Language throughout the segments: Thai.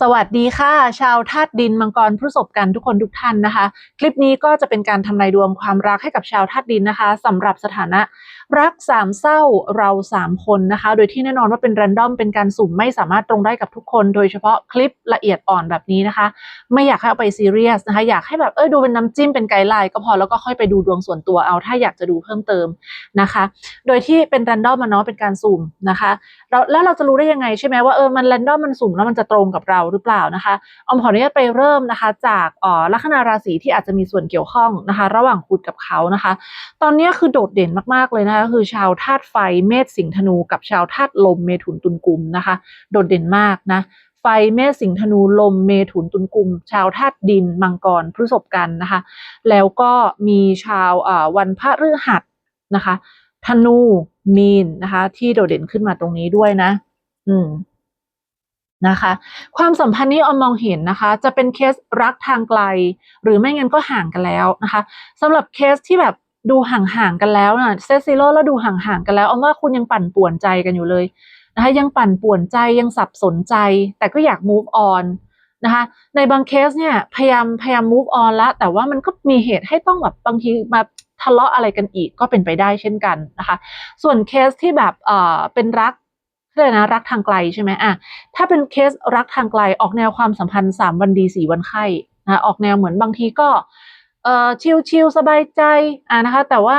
สวัสดีค่ะ ชาวธาตุดินมังกรพฤษภกันทุกคนทุกท่านนะคะ คลิปนี้ก็จะเป็นการทำนายดวงความรักให้กับชาวธาตุดินนะคะสำหรับสถานะรักสามเศร้าเราสามคนนะคะ โดยที่แน่นอนว่าเป็นแรนดอมเป็นการสุ่มไม่สามารถตรงได้กับทุกคน โดยเฉพาะคลิปละเอียดอ่อนแบบนี้นะคะ ไม่อยากให้เอาไปซีเรียสนะคะ อยากให้แบบเออดูเป็นน้ำจิ้มเป็นไกด์ไลน์ก็พอแล้วก็ค่อยไปดูดวงส่วนตัวเอา ถ้าอยากจะดูเพิ่มเติมนะคะ โดยที่เป็นแรนดอมมันเนาะเป็นการสุ่มนะคะแล้วแล้วเราจะรู้ได้ยังไงใช่ไหมว่าเออมันแรนดอมมันสุ่มแล้วมันจะตรงกับเราหรือเปล่านะคะออมขออนุญาตไปเริ่มนะคะ จากอ่อลัคนาราศีที่อาจจะมีส่วนเกี่ยวข้องนะคะ ระหว่างคุณกับเขานะคะ ตอนนี้คือโดดเด่นมากๆเลยนะคะคือชาวธาตุไฟเมษสิงห์ธนู กับชาวธาตุลมเมถุนตุลกุมนะคะ โดดเด่นมากนะไฟเมษสิงห์ธนูลมเมถุนตุลกุม ชาวธาตุดิน มังกรพฤษภกันนะคะ แล้วก็มีชาววันพระฤหัสนะคะ ธนูมีนนะคะ ที่โดดเด่นขึ้นมาตรงนี้ด้วยนะ อืม นะคะ ความสัมพันธ์นี้ออมมองเห็นนะคะ จะเป็นเคสรักทางไกล หรือไม่งั้นก็ห่างกันแล้วนะคะสำหรับเคสที่แบบดูห่างๆกันแล้วนะเซซิโลแล้วดูห่างๆกันแล้วออมว่าคุณยังปั่นป่วนใจกันอยู่เลยนะคะยังปั่นป่วนใจยังสับสนใจ แต่ก็อยาก move on นะคะในบางเคสเนี่ยพยายามพยายาม move on แล้วแต่ว่ามันก็มีเหตุให้ต้องแบบบางทีมาทะเลาะอะไรกันอีกก็เป็นไปได้เช่นกันนะคะ ส่วนเคสที่แบบเอ่อเป็นรัก เลยนะรักทางไกลใช่ไหมอะถ้าเป็นเคสรักทางไกลออกแนวความสัมพันธ์สามวันดีสี่วันไข้นะออกแนวเหมือนบางทีก็เอ่อชิลชิลสบายใจอะนะคะ แต่ว่า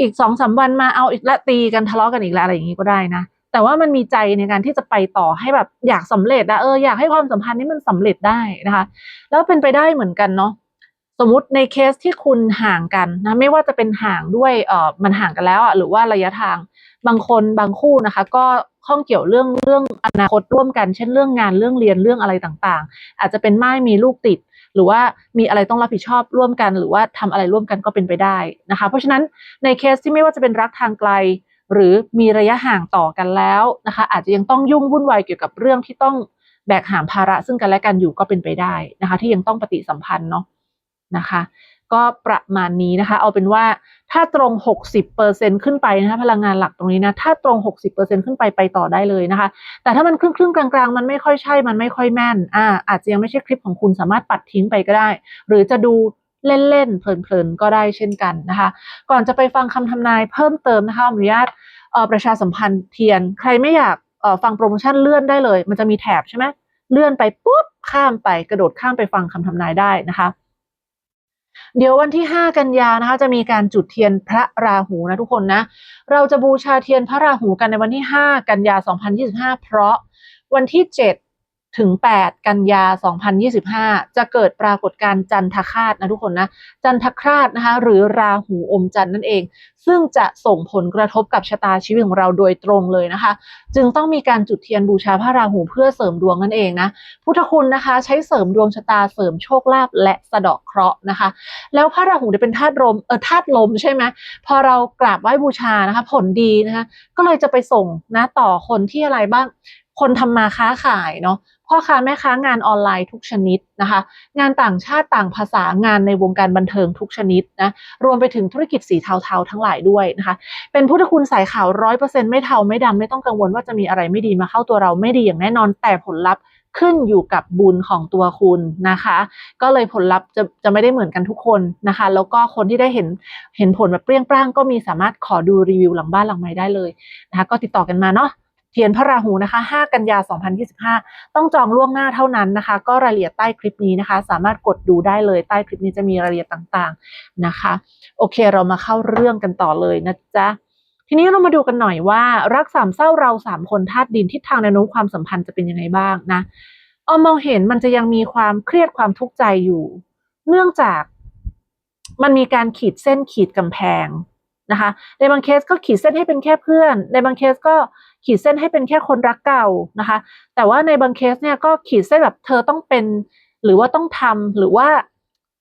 อีกสองสามวันมาเอาอีกละตีกันทะเลาะกันอีกแล้วอะไรอย่างนี้ก็ได้นะแต่ว่ามันมีใจในการที่จะไปต่อให้แบบอยากสำเร็จอะเอออยากให้ความสัมพันธ์นี้มันสำเร็จได้นะคะ แล้วเป็นไปได้เหมือนกันเนาะสมมติในเคสที่คุณห่างกันนะไม่ว่าจะเป็นห่างด้วยเออมันห่างกันแล้วอะหรือว่าระยะทางบางคนบางคู่นะคะ ก็ ข้องเกี่ยวเรื่องเรื่องอนาคตร่วมกัน เช่นเรื่องงานเรื่องเรียนเรื่องอะไรต่างๆ อาจจะเป็นไม่มีลูกติด หรือว่ามีอะไรต้องรับผิดชอบร่วมกัน หรือว่าทำอะไรร่วมกันก็เป็นไปได้นะคะ เพราะฉะนั้นในเคสที่ไม่ว่าจะเป็นรักทางไกล หรือมีระยะห่างต่อกันแล้วนะคะ อาจจะยังต้องยุ่งวุ่นวายเกี่ยวกับเรื่องที่ต้องแบกหามภาระซึ่งกันและกันอยู่ก็เป็นไปได้นะคะ ที่ยังต้องปฏิสัมพันธ์เนาะนะคะ ก็ประมาณนี้นะคะ เอาเป็นว่าถ้าตรง 60%ขึ้นไปนะคะ พลังงานหลักตรงนี้นะ ถ้าตรง 60%ขึ้นไปไปต่อได้เลยนะคะ แต่ถ้ามันครึ่งครึ่งๆกลางๆ มันไม่ค่อยใช่ มันไม่ค่อยแม่น อ่า อาจจะยังไม่ใช่คลิปของคุณสามารถปัดทิ้งไปก็ได้ หรือจะดูเล่นๆ เพลินๆ ก็ได้เช่นกันนะคะ ก่อนจะไปฟังคำทำนายเพิ่มเติมนะคะ อนุญาตประชาสัมพันธ์เทียน ใครไม่อยากฟังโปรโมชั่นเลื่อนได้เลย มันจะมีแถบใช่ไหมเลื่อนไปปุ๊บข้ามไปกระโดดข้ามไปฟังคำทำนายได้นะคะ เดี๋ยววันที่ 5 กันยานะคะ จะมีการจุดเทียนพระราหูนะทุกคนนะ เราจะบูชาเทียนพระราหูกันในวันที่ 5 กันยา 2025 เพราะวันที่ 7 ถึง 8 กันยา 2025 จะเกิดปรากฏการณ์จันทคาตนะทุกคนนะ จันทคราตนะคะ หรือราหูอมจันทร์นั่นเอง ซึ่งจะส่งผลกระทบกับชะตาชีวิตของเราโดยตรงเลยนะคะ จึงต้องมีการจุดเทียนบูชาพระราหูเพื่อเสริมดวงนั่นเองนะ พุทธคุณนะคะ ใช้เสริมดวงชะตาเสริมโชคลาภและสะเดาะเคราะห์นะคะ แล้วพระราหูเนี่ยเป็นธาตุลมเออธาตุลมใช่ไหมพอเรากราบไหว้บูชานะคะ ผลดีนะคะ ก็เลยจะไปส่งนะต่อคนที่อะไรบ้าง คนทำมาค้าขายเนาะพ่อค้าแม่ค้างานออนไลน์ทุกชนิดนะคะ งานต่างชาติต่างภาษางานในวงการบันเทิงทุกชนิดนะรวมไปถึงธุรกิจสีเทาๆทั้งหลายด้วยนะคะ เป็นพุทธคุณสายขาวร้อยเปอร์เซ็นต์ไม่เทาไม่ดำไม่ต้องกังวลว่าจะมีอะไรไม่ดีมาเข้าตัวเราไม่ดีอย่างแน่นอนแต่ผลลัพธ์ขึ้นอยู่กับบุญของตัวคุณนะคะ ก็เลยผลลัพธ์จะจะไม่ได้เหมือนกันทุกคนนะคะ แล้วก็คนที่ได้เห็นเห็นผลแบบเปรี้ยงปร้างก็มีสามารถขอดูรีวิวหลังบ้านหลังไม้ได้เลยนะคะ ก็ติดต่อกันมาเนาะ เทียนพระราหูนะคะ 5 กันยา 2025 ต้องจองล่วงหน้าเท่านั้นนะคะ ก็รายละเอียดใต้คลิปนี้นะคะ สามารถกดดูได้เลยใต้คลิปนี้จะมีรายละเอียดต่างๆนะคะ โอเคเรามาเข้าเรื่องกันต่อเลยนะจ๊ะทีนี้เรามาดูกันหน่อยว่า รักสามเศร้าเราสามคนธาตุดินทิศทางแนวโน้มความสัมพันธ์จะเป็นยังไงบ้างนะออมมองเห็นมันจะยังมีความเครียดความทุกข์ใจอยู่ เนื่องจากมันมีการขีดเส้นขีดกำแพงนะคะ ในบางเคสก็ขีดเส้นให้เป็นแค่เพื่อน ในบางเคสก็ ขีดเส้นให้เป็นแค่คนรักเก่านะคะ แต่ว่าในบางเคสเนี่ยก็ขีดเส้นแบบเธอต้องเป็น หรือว่าต้องทำหรือว่า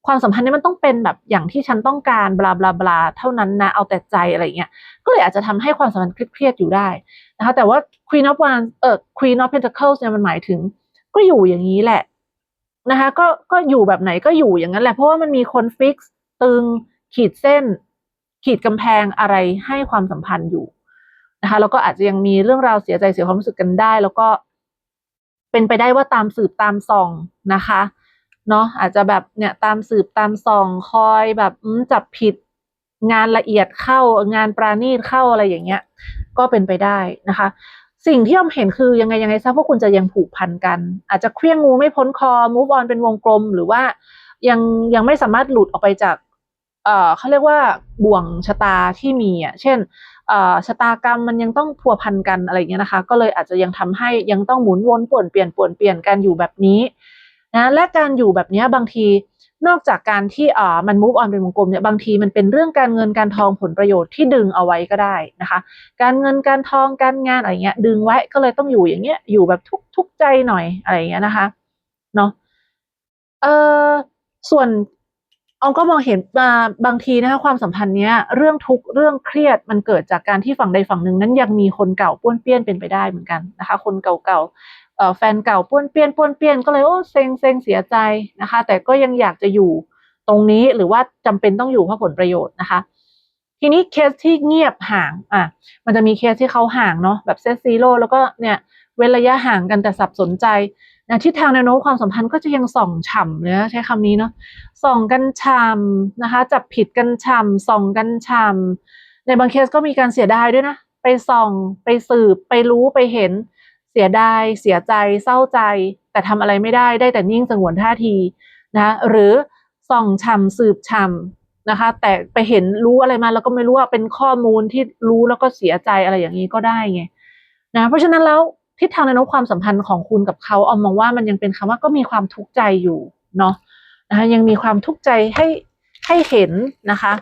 ความสัมพันธ์นี้มันต้องเป็นแบบอย่างที่ฉันต้องการบลาบลาบลาเท่านั้นนะเอาแต่ใจอะไรเงี้ยก็เลยอาจจะทำให้ความสัมพันธ์เครียดอยู่ได้นะคะแต่ว่า Queen of Wands เอ่อ Queen of Pentacles เนี่ยมันหมายถึง ก็อยู่อย่างนี้แหละนะคะก็ก็อยู่แบบไหนก็อยู่อย่างนั้นแหละเพราะว่ามันมีคนฟิกซ์ตึง ขีดเส้น ขีดกำแพงอะไรให้ความสัมพันธ์อยู่ นะคะแล้วก็อาจจะยังมีเรื่องราวเสียใจเสียความรู้สึกกันได้ แล้วก็เป็นไปได้ว่าตามสืบตามส่องนะคะเนาะอาจจะแบบเนี่ยตามสืบตามส่องคอยแบบจับผิดงานละเอียดเข้างานปราณีตเข้าอะไรอย่างเงี้ย ก็เป็นไปได้นะคะ สิ่งที่ยอมเห็นคือยังไงยังไงซะพวกคุณจะยังผูกพันกัน อาจจะเคลี้ยงงูไม่พ้นคอ move on เป็นวงกลม หรือว่ายังยังไม่สามารถหลุดออกไปจาก เอ่อเขาเรียกว่าบ่วงชะตาที่มีอะเช่น ชะตากรรมมันยังต้องพัวพันกันอะไรเงี้ยนะคะ ก็เลยอาจจะยังทำให้ยังต้องหมุนวนป่วนเปลี่ยนป่วนเปลี่ยนกันอยู่แบบนี้นะและการอยู่แบบนี้บางทีนอกจากการที่อ่อมัน move on เป็นวงกลมเนี่ยบางทีมันเป็นเรื่องการเงินการทองผลประโยชน์ที่ดึงเอาไว้ก็ได้นะคะ การเงินการทองการงานอะไรเงี้ย ดึงไว้ก็เลยต้องอยู่อย่างเงี้ยอยู่แบบทุกทุกใจหน่อยอะไรเงี้ยนะคะเนาะเออส่วน ออมก็มองเห็นมาบางทีนะคะความสัมพันธ์เนี้ยเรื่องทุกข์เรื่องเครียดมันเกิดจากการที่ฝั่งใดฝั่งหนึ่งนั้นยังมีคนเก่าป้วนเปี้ยนเป็นไปได้เหมือนกันนะคะ คนเก่าๆเอ่อแฟนเก่าป้วนเปี้ยนป้วนเปี้ยนก็เลยโอ้เซ็งเซ็งเสียใจนะคะ แต่ก็ยังอยากจะอยู่ตรงนี้หรือว่าจำเป็นต้องอยู่เพราะผลประโยชน์นะคะ ทีนี้เคสที่เงียบห่างอะมันจะมีเคสที่เขาห่างเนาะแบบเซตซีโร่แล้วก็เนี่ยเว้นระยะห่างกันแต่สับสนใจ นะทิศทางแนวโน้มความสัมพันธ์ก็จะยังส่องฉ่ำเลยนะใช้คำนี้เนาะส่องกันฉ่ำนะคะ จับผิดกันฉ่ำส่องกันฉ่ำในบางเคสก็มีการเสียดายด้วยนะ ไปส่องไปสืบไปรู้ไปเห็น เสียดายเสียใจเศร้าใจ แต่ทำอะไรไม่ได้ได้แต่นิ่งสงวนท่าทีนะหรือส่องฉ่ำสืบฉ่ำนะคะ แต่ไปเห็นรู้อะไรมาแล้วก็ไม่รู้ว่าเป็นข้อมูลที่รู้แล้วก็เสียใจอะไรอย่างนี้ก็ได้ไงนะเพราะฉะนั้นแล้ว ทิศทางในโน้มความสัมพันธ์ของคุณกับเขาเอามองว่ามันยังเป็นคำว่าก็มีความทุกข์ใจอยู่เนาะนะคะยังมีความทุกข์ใจให้ให้เห็นนะคะ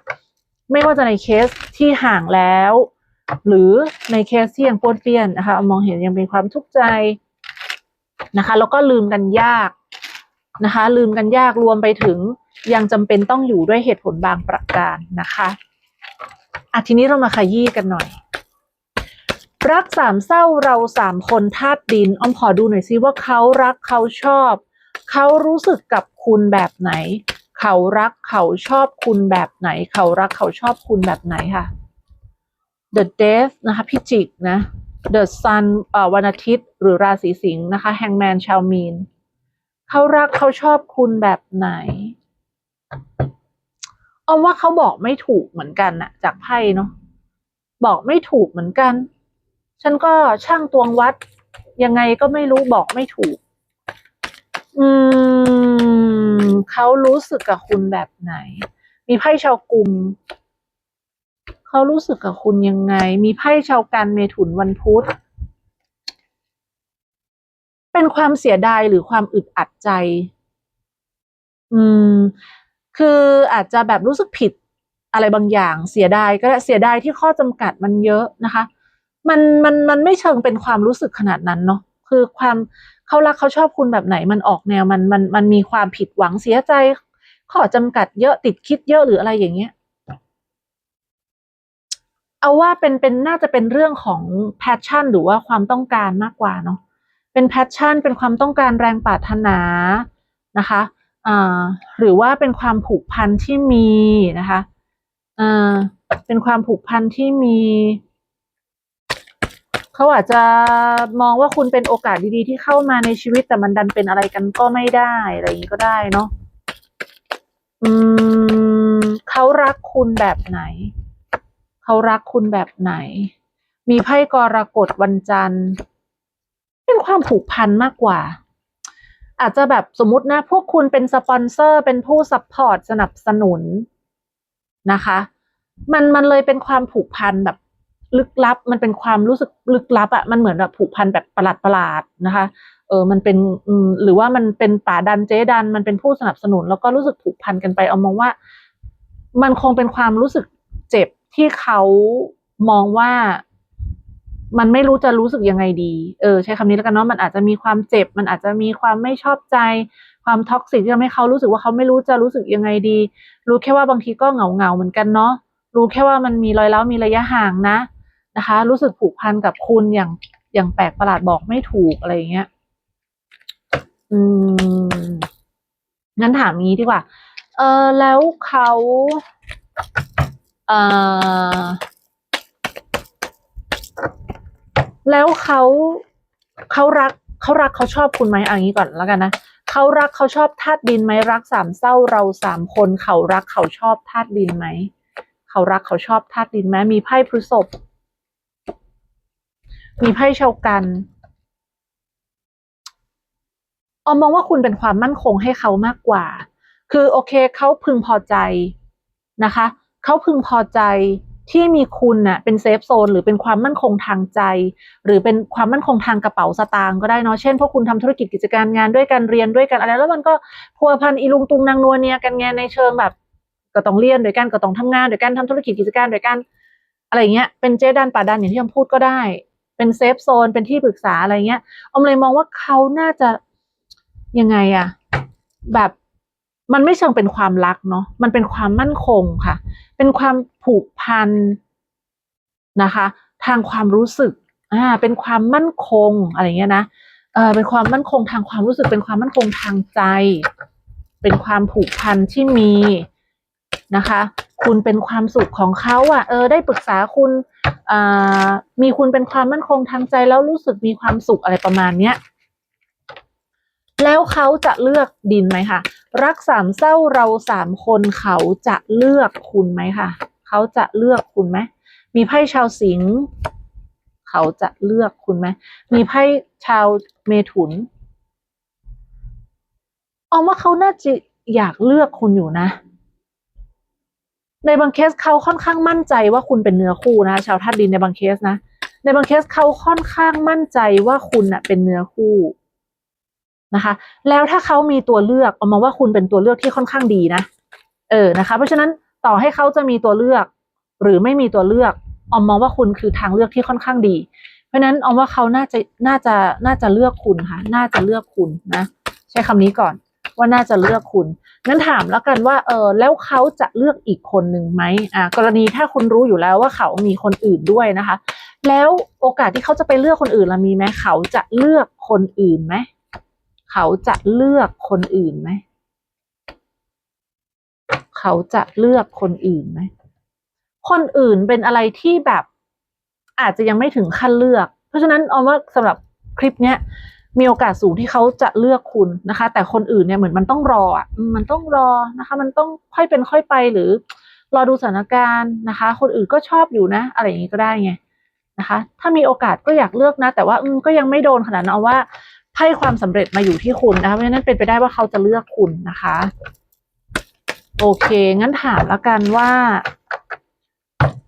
ไม่ว่าจะในเคสที่ห่างแล้ว หรือในเคสที่ยังป้วนเปี้ยนนะคะอมองเห็นยังเป็นความทุกข์ใจนะคะแล้วก็ลืมกันยากนะคะ ลืมกันยากรวมไปถึงยังจำเป็นต้องอยู่ด้วยเหตุผลบางประการนะคะอะทีนี้เรามาขยี้กันหน่อย รักสามเศร้าเราสามคนธาตุดินอ้อมขอดูหน่อยซิว่าเขารักเขาชอบ เขารู้สึกกับคุณแบบไหน เขารักเขาชอบคุณแบบไหน เขารักเขาชอบคุณแบบไหนค่ะ The Death นะคะพิจิกนะ The Sun วันอาทิตย์ หรือราศีสิงห์นะคะ Hangman ชาวมีนเขารักเขาชอบคุณแบบไหนอาว่าเขาบอกไม่ถูกเหมือนกันนะจากไพ่เนาะบอกไม่ถูกเหมือนกัน ฉันก็ช่างตวงวัด ยังไงก็ไม่รู้บอกไม่ถูก อืมเขารู้สึกกับคุณแบบไหน มีไพ่ชาวกลุ่มเขารู้สึกกับคุณยังไง มีไพ่ชาวกันเมถุนวันพุธเป็นความเสียดายหรือความอึดอัดใจ อืม คืออาจจะแบบรู้สึกผิดอะไรบางอย่าง เสียดายก็ได้เสียดายที่ข้อจำกัดมันเยอะนะคะ มันมันมันไม่เชิงเป็นความรู้สึกขนาดนั้นเนาะคือความเขารักเขาชอบคุณแบบไหนมันออกแนวมันมันมันมีความผิดหวังเสียใจข้อจำกัดเยอะติดคิดเยอะหรืออะไรอย่างเงี้ย เอาว่าเป็นเป็นน่าจะเป็นเรื่องของ passion หรือว่าความต้องการมากกว่าเนาะเป็น passion เป็นความต้องการแรงปรารถนานะคะอ่าหรือว่าเป็นความผูกพันที่มีนะคะอ่าเป็นความผูกพันที่มี เขาอาจจะมองว่าคุณเป็นโอกาสดีๆ ที่เข้ามาในชีวิตแต่มันดันเป็นอะไรกันก็ไม่ได้อะไรอย่างนี้ก็ได้เนาะอืมเขารักคุณแบบไหน เขารักคุณแบบไหน มีไพ่กรกฎวันจันทร์ เป็นความผูกพันมากกว่า อาจจะแบบสมมตินะ พวกคุณเป็นสปอนเซอร์ เป็นผู้ซัพพอร์ตสนับสนุนนะคะ มันมันเลยเป็นความผูกพันแบบ ลึกลับ มันเป็นความรู้สึกลึกลับอะมันเหมือนแบบผูกพันแบบประหลาดประหลาดนะคะ เออมันเป็นหรือว่ามันเป็นป่าดันเจ๊ดัน มันเป็นผู้สนับสนุน แล้วก็รู้สึกผูกพันกันไปเอามองว่า มันคงเป็นความรู้สึกเจ็บที่เขามองว่ามันไม่รู้จะรู้สึกยังไงดี เออใช้คำนี้แล้วกันเนาะ มันอาจจะมีความเจ็บ มันอาจจะมีความไม่ชอบใจ ความท็อกซิกที่ทำให้เขารู้สึกว่าเขาไม่รู้จะรู้สึกยังไงดี รู้แค่ว่าบางทีก็เหงาเหงาเหมือนกันเนาะ รู้แค่ว่ามันมีรอยร้ามีระยะห่างนะ นะคะ รู้สึกผูกพันกับคุณอย่างอย่างแปลกประหลาดบอกไม่ถูกอะไรเงี้ย อืม งั้นถามงี้ดีกว่า เออแล้วเขาเออแล้วเขาเขารักเขารักเขาชอบคุณไหมเอันนี้ก่อนแล้วกันนะเขารักเขาชอบธาตุดินไหมรักสามเศร้าเราสามคนเขารักเขาชอบธาตุดินไหมเขารักเขาชอบธาตุดินไหมมีไพ่พฤษภ มีไพ่เชากันออมมองว่าคุณเป็นความมั่นคงให้เขามากกว่า คือโอเคเขาพึงพอใจนะคะ เขาพึงพอใจที่มีคุณน่ะเป็นเซฟโซนหรือเป็นความมั่นคงทางใจ หรือเป็นความมั่นคงทางกระเป๋าสตางค์ก็ได้เนาะเช่นพวกคุณทำธุรกิจกิจการงานด้วยกันเรียนด้วยกันอะไร แล้วมันก็พัวพันอีลุงตุงนางนัวเนียกันไงในเชิงแบบ ก็ต้องเรียนด้วยกันก็ต้องทำงานด้วยกันทำธุรกิจกิจการด้วยกัน อะไรเงี้ยเป็นเจดันป่าดันอย่างที่ออมพูดก็ได้ เป็นเซฟโซนเป็นที่ปรึกษาอะไรเงี้ยออมเลยมองว่าเขาน่าจะยังไงอะแบบมันไม่เชิงเป็นความรักเนาะมันเป็นความมั่นคงค่ะ เป็นความผูกพันนะคะ ทางความรู้สึกอ่าเป็นความมั่นคงอะไรเงี้ยนะเออเป็นความมั่นคงทางความรู้สึก เป็นความมั่นคงทางใจ เป็นความผูกพันที่มีนะคะ คุณเป็นความสุขของเขาอะ เออ ได้ปรึกษาคุณ มีคุณเป็นความมั่นคงทางใจแล้วรู้สึกมีความสุขอะไรประมาณเนี้ยแล้วเขาจะเลือกดินไหมคะรักสามเศร้าเราสามคนเขาจะเลือกคุณไหมคะเขาจะเลือกคุณไหมมีไพ่ชาวสิงห์เขาจะเลือกคุณไหมมีไพ่ชาวเมถุนออมว่าเขาน่าจะอยากเลือกคุณอยู่นะ ในบางเคสเขาค่อนข้างมั่นใจว่าคุณเป็นเนื้อคู่นะชาวธาตุดินในบางเคสนะ ในบางเคสเขาค่อนข้างมั่นใจว่าคุณน่ะเป็นเนื้อคู่นะคะ แล้วถ้าเขามีตัวเลือกเอามาว่าคุณเป็นตัวเลือกที่ค่อนข้างดีนะ เออนะคะ เพราะฉะนั้นต่อให้เขาจะมีตัวเลือก หรือไม่มีตัวเลือกออมมองว่าคุณคือทางเลือกที่ค่อนข้างดี เพราะฉะนั้นออมว่าเขาน่าจะน่าจะน่าจะเลือกคุณค่ะ น่าจะเลือกคุณนะ ใช้คำนี้ก่อนว่าน่าจะเลือกคุณ งั้นถามแล้วกันว่าเออแล้วเขาจะเลือกอีกคนหนึ่งไหมอ่ากรณีถ้าคุณรู้อยู่แล้วว่าเขามีคนอื่นด้วยนะคะ แล้วโอกาสที่เขาจะไปเลือกคนอื่นละมีไหมเขาจะเลือกคนอื่นไหมเขาจะเลือกคนอื่นไหมเขาจะเลือกคนอื่นไหมคนอื่นเป็นอะไรที่แบบอาจจะยังไม่ถึงขั้นเลือก เพราะฉะนั้นเอาว่าสำหรับคลิปเนี้ย มีโอกาสสูงที่เขาจะเลือกคุณนะคะ แต่คนอื่นเนี่ยเหมือนมันต้องรออะมันต้องรอนะคะ มันต้องค่อยเป็นค่อยไปหรือ รอดูสถานการณ์นะคะ คนอื่นก็ชอบอยู่นะ อะไรอย่างนี้ก็ได้ไงนะคะ ถ้ามีโอกาสก็อยากเลือกนะ แต่ว่าอืมก็ยังไม่โดนขนาดนั้นเอาว่าให้ความสำเร็จมาอยู่ที่คุณนะคะเพราะฉะนั้นเป็นไปได้ว่าเขาจะเลือกคุณนะคะ โอเค งั้นถามแล้วกันว่า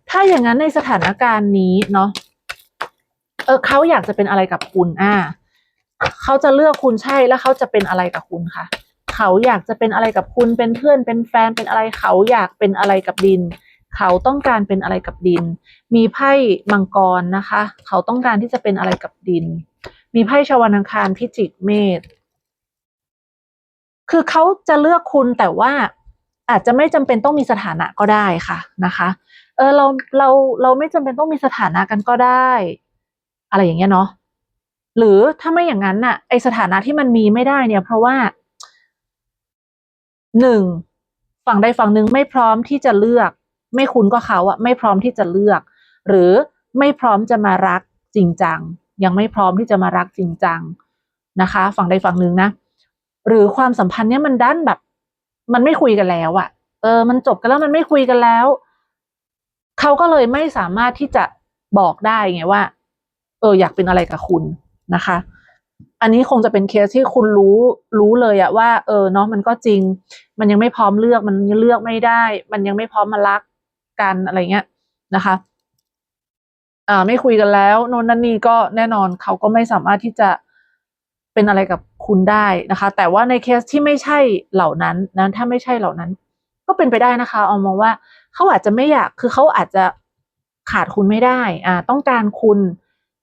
ถ้าอย่างนั้นในสถานการณ์นี้เนาะเออเขาอยากจะเป็นอะไรกับคุณอ่า เขาจะเลือกคุณใช่แล้วเขาจะเป็นอะไรกับคุณคะเขาอยากจะเป็นอะไรกับคุณเป็นเพื่อนเป็นแฟนเป็นอะไรเขาอยากเป็นอะไรกับดิน เขาต้องการเป็นอะไรกับดิน มีไพ่มังกรนะคะ เขาต้องการที่จะเป็นอะไรกับดิน มีไพ่ชาวนังคารพิจิกเมษคือเขาจะเลือกคุณแต่ว่าอาจจะไม่จำเป็นต้องมีสถานะก็ได้ค่ะนะคะเออเราเราเราไม่จำเป็นต้องมีสถานะกันก็ได้ อะไรอย่างเงี้ยเนาะ หรือถ้าไม่อย่างนั้นน่ะไอสถานะที่มันมีไม่ได้เนี่ย เพราะว่าหนึ่งฝั่งใดฝั่งหนึ่งไม่พร้อมที่จะเลือก ไม่คุณก็เขาอะไม่พร้อมที่จะเลือก หรือไม่พร้อมจะมารักจริงจังยังไม่พร้อมที่จะมารักจริงจังนะคะ ฝั่งใดฝั่งหนึ่งนะหรือความสัมพันธ์เนี้ยมันด้านแบบ มันไม่คุยกันแล้วอะเออ มันจบกันแล้วมันไม่คุยกันแล้วเขาก็เลยไม่สามารถที่จะบอกได้ไงว่า เออ อยากเป็นอะไรกับคุณ นะคะ อันนี้คงจะเป็นเคสที่คุณรู้รู้เลยอะว่า เออเนาะมันก็จริง มันยังไม่พร้อมเลือกมันยังเลือกไม่ได้ มันยังไม่พร้อมมารักกันอะไรเงี้ยนะคะอ่าไม่คุยกันแล้วโน่นนั่นนี่ก็แน่นอนเขาก็ไม่สามารถที่จะเป็นอะไรกับคุณได้นะคะ แต่ว่าในเคสที่ไม่ใช่เหล่านั้นนะถ้าไม่ใช่เหล่านั้น ก็เป็นไปได้นะคะเอามองว่าเขาอาจจะไม่อยากคือเขาอาจจะขาดคุณไม่ได้อ่าต้องการคุณ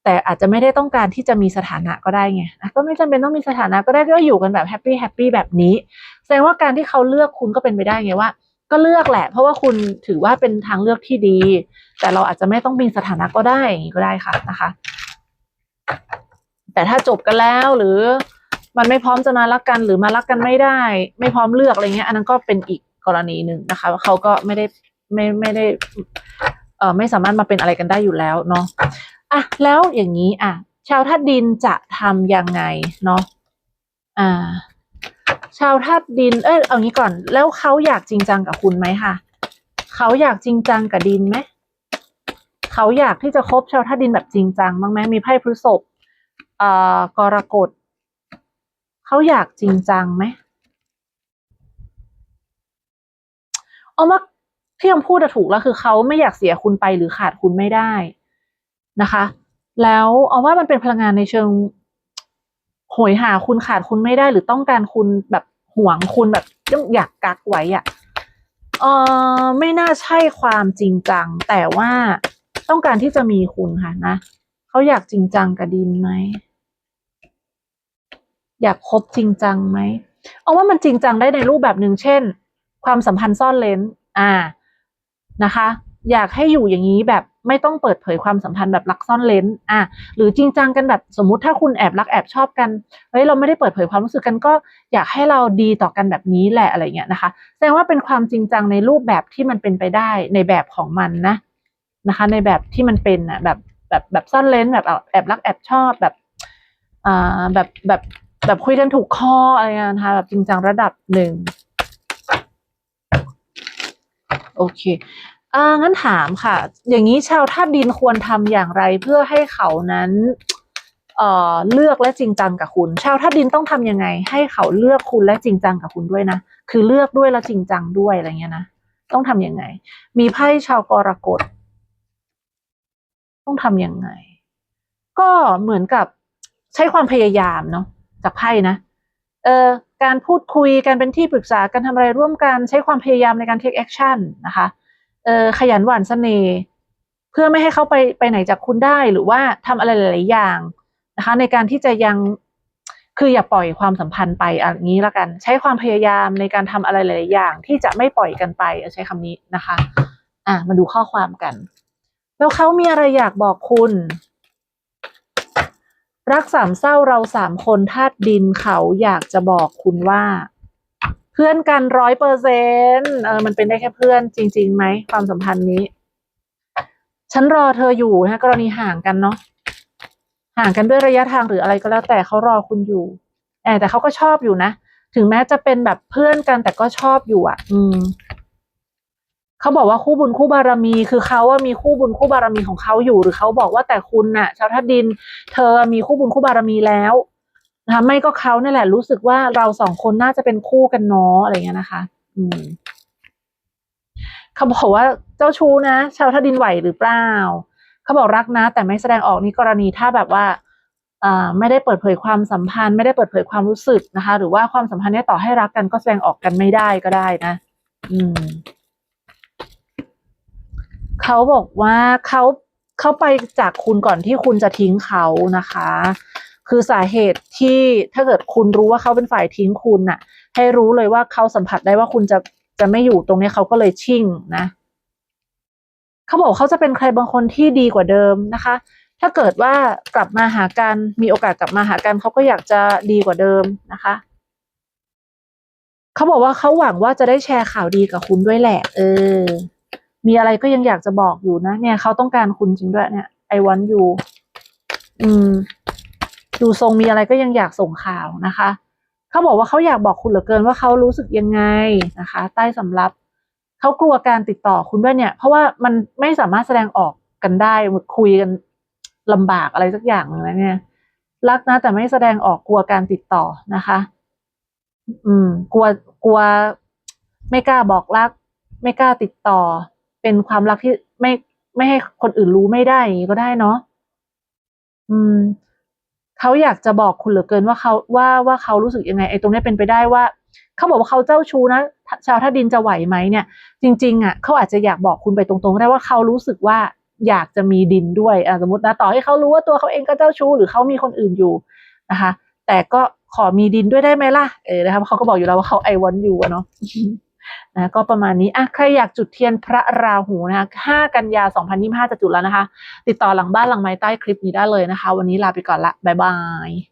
แต่อาจจะไม่ได้ต้องการที่จะมีสถานะก็ได้ไงก็ไม่จำเป็นต้องมีสถานะก็ได้ก็อยู่กันแบบแฮปปี้แฮปปี้แบบนี้ แสดงว่าการที่เขาเลือกคุณก็เป็นไปได้ไงว่า ก็เลือกแหละ เพราะว่าคุณถือว่าเป็นทางเลือกที่ดี แต่เราอาจจะไม่ต้องมีสถานะก็ได้อย่างนี้ก็ได้ค่ะนะคะ แต่ถ้าจบกันแล้วหรือมันไม่พร้อมจะมารักกันหรือมารักกันไม่ได้ ไม่พร้อมเลือกอะไรเงี้ย อันนั้นก็เป็นอีกกรณีหนึ่งนะคะว่าเขาก็ไม่ได้ไม่ไม่ได้เอ่อไม่สามารถมาเป็นอะไรกันได้อยู่แล้วเนาะ อะแล้วอย่างนี้อะ ชาวธาตุดินจะทำยังไงเนาะอ่า ชาวธาตุดิน เอ้ยเอางี้ก่อน แล้วเขาอยากจริงจังกับคุณไหมคะเขาอยากจริงจังกับดินไหมเขาอยากที่จะคบชาวธาตุดินแบบจริงจังบ้างไหมมีไพ่พฤษภเอ่อกรกฎเขาอยากจริงจังไหมเอาว่าที่ยมพูดถูกแล้วคือเขาไม่อยากเสียคุณไปหรือขาดคุณไม่ได้ นะคะ แล้วเอาว่ามันเป็นพลังงานในเชิงโหยหาคุณขาดคุณไม่ได้หรือต้องการคุณแบบหวงคุณแบบต้องอยากกักไว้อะเออไม่น่าใช่ความจริงจัง แต่ว่าต้องการที่จะมีคุณค่ะนะเขาอยากจริงจังกับดินไหมอยากคบจริงจังไหมเอาว่ามันจริงจังได้ในรูปแบบหนึ่งเช่น ความสัมพันธ์ซ่อนเลนอ่านะคะ อยากให้อยู่อย่างนี้แบบ ไม่ต้องเปิดเผยความสัมพันธ์แบบรักซ่อนเลนอะหรือจริงจังกันแบบสมมุติถ้าคุณแอบรักแอบชอบกันเฮ้ยเราไม่ได้เปิดเผยความรู้สึกกันก็อยากให้เราดีต่อกันแบบนี้แหละอะไรเงี้ยนะคะ แสดงว่าเป็นความจริงจังในรูปแบบที่มันเป็นไปได้ในแบบของมันนะนะคะ ในแบบที่มันเป็นอะแบบแบบแบบซ่อนเลนแบบแอบรักแอบชอบแบบอ่าแบบแบบแบบคุยกันถูกคออะไรเงี้ยนะคะแบบจริงจังระดับหนึ่งโอเค อ่างั้นถามค่ะ อย่างนี้ชาวธาตุดินควรทำอย่างไรเพื่อให้เขานั้นเอ่อเลือกและจริงจังกับคุณ ชาวธาตุดินต้องทำยังไง ให้เขาเลือกคุณและจริงจังกับคุณด้วยนะ คือเลือกด้วยและจริงจังด้วยอะไรเงี้ยนะต้องทำยังไง มีไพ่ชาวกรกฎต้องทำยังไง ก็เหมือนกับใช้ความพยายามเนาะจากไพ่นะเออการพูดคุยการเป็นที่ปรึกษาการทำอะไรร่วมกันใช้ความพยายามในการ take action นะคะ เออขยันหวานเสน่ห์เพื่อไม่ให้เขาไปไปไหนจากคุณได้หรือว่าทำอะไรหลาย ๆ อย่างนะคะ ในการที่จะยังคืออย่าปล่อยความสัมพันธ์ไปอย่างนี้ละกัน ใช้ความพยายามในการทำอะไรหลาย ๆ อย่าง ที่จะไม่ปล่อยกันไปใช้คำนี้นะคะ อะมาดูข้อความกัน แล้วเขามีอะไรอยากบอกคุณ รักสามเศร้าเราสามคนธาตุดินเขาอยากจะบอกคุณว่า เพื่อนกันร้อยเปอร์เซ็นเออมันเป็นได้แค่เพื่อนจริงๆไหมความสัมพันธ์นี้ ฉันรอเธออยู่นะกรณีห่างกันเนาะห่างกันด้วยระยะทางหรืออะไรก็แล้วแต่เขารอคุณอยู่แอบแต่เขาก็ชอบอยู่นะถึงแม้จะเป็นแบบเพื่อนกันแต่ก็ชอบอยู่อะ อืมเขาบอกว่าคู่บุญคู่บารมีคือเขาว่ามีคู่บุญคู่บารมีของเขาอยู่หรือเขาบอกว่าแต่คุณน่ะ ชาวธาตุดิน เธอมีคู่บุญคู่บารมีแล้ว นะคะไม่ก็เขาเนี่ยแหละ รู้สึกว่าเราสองคนน่าจะเป็นคู่กันเนาะอะไรเงี้ยนะคะ อืมเขาบอกว่าเจ้าชู้นะชาวธาดินไหวหรือเปล่าเขาบอกรักนะ แต่ไม่แสดงออกนี่กรณีถ้าแบบว่าอ่าไม่ได้เปิดเผยความสัมพันธ์ ไม่ได้เปิดเผยความรู้สึกนะคะ หรือว่าความสัมพันธ์เนี้ต่อให้รักกันก็แสดงออกกันไม่ได้ก็ได้นะ อืมเขาบอกว่าเขาเขาไปจากคุณก่อนที่คุณจะทิ้งเขานะคะ คือสาเหตุที่ถ้าเกิดคุณรู้ว่าเขาเป็นฝ่ายทิ้งคุณน่ะ ให้รู้เลยว่าเขาสัมผัสได้ว่าคุณจะจะไม่อยู่ตรงนี้เขาก็เลยชิ่งนะเขาบอกเขาจะเป็นใครบางคนที่ดีกว่าเดิมนะคะ ถ้าเกิดว่ากลับมาหากันมีโอกาสกลับมาหากันเขาก็อยากจะดีกว่าเดิมนะคะเขาบอกว่าเขาหวังว่าจะได้แชร์ข่าวดีกับคุณด้วยแหละ เออ มีอะไรก็ยังอยากจะบอกอยู่นะ เนี่ยเขาต้องการคุณจริงด้วยเนี่ย I want you อืม ดูทรงมีอะไรก็ยังอยากส่งข่าวนะคะ เขาบอกว่าเขาอยากบอกคุณเหลือเกินว่าเขารู้สึกยังไงนะคะ ใต้สำรับเขากลัวการติดต่อคุณด้วยเนี่ย เพราะว่ามันไม่สามารถแสดงออกกันได้คุยกันลำบากอะไรสักอย่างหนึงนะเนี่ย รักนะแต่ไม่แสดงออกกลัวการติดต่อนะคะ อืม กลัวกลัว ไม่กล้าบอกรัก ไม่กล้าติดต่อ เป็นความรักที่ไม่ไม่ให้คนอื่นรู้ไม่ได้อย่างนี้ก็ได้เนาะอืม เขาอยากจะบอกคุณเหลือเกินว่าเขาว่าว่าเขารู้สึกยังไงไอ้ตรงนี้เป็นไปได้ว่าเขาบอกว่าเขาเจ้าชู้นะชาวท่าดินจะไหวไหมเนี่ย จริง ๆอะเขาอาจจะอยากบอกคุณไปตรงๆได้ว่าเขารู้สึกว่าอยากจะมีดินด้วยอสมมตินะต่อให้เขารู้ว่าตัวเขาเองก็เจ้าชู้หรือเขามีคนอื่นอยู่นะคะ แต่ก็ขอมีดินด้วยได้ไหมล่ะเออนะครับเขาก็บอกอยู่แล้วว่าเขาไอวอนอยู่อะเนาะ นะก็ประมาณนี้อะใครอยากจุดเทียนพระราหูนะคะ5กันยา 2025 จะจุดแล้วนะคะ ติดต่อหลังบ้านหลังไม้ใต้คลิปนี้ได้เลยนะคะ วันนี้ลาไปก่อนละ บ๊ายบาย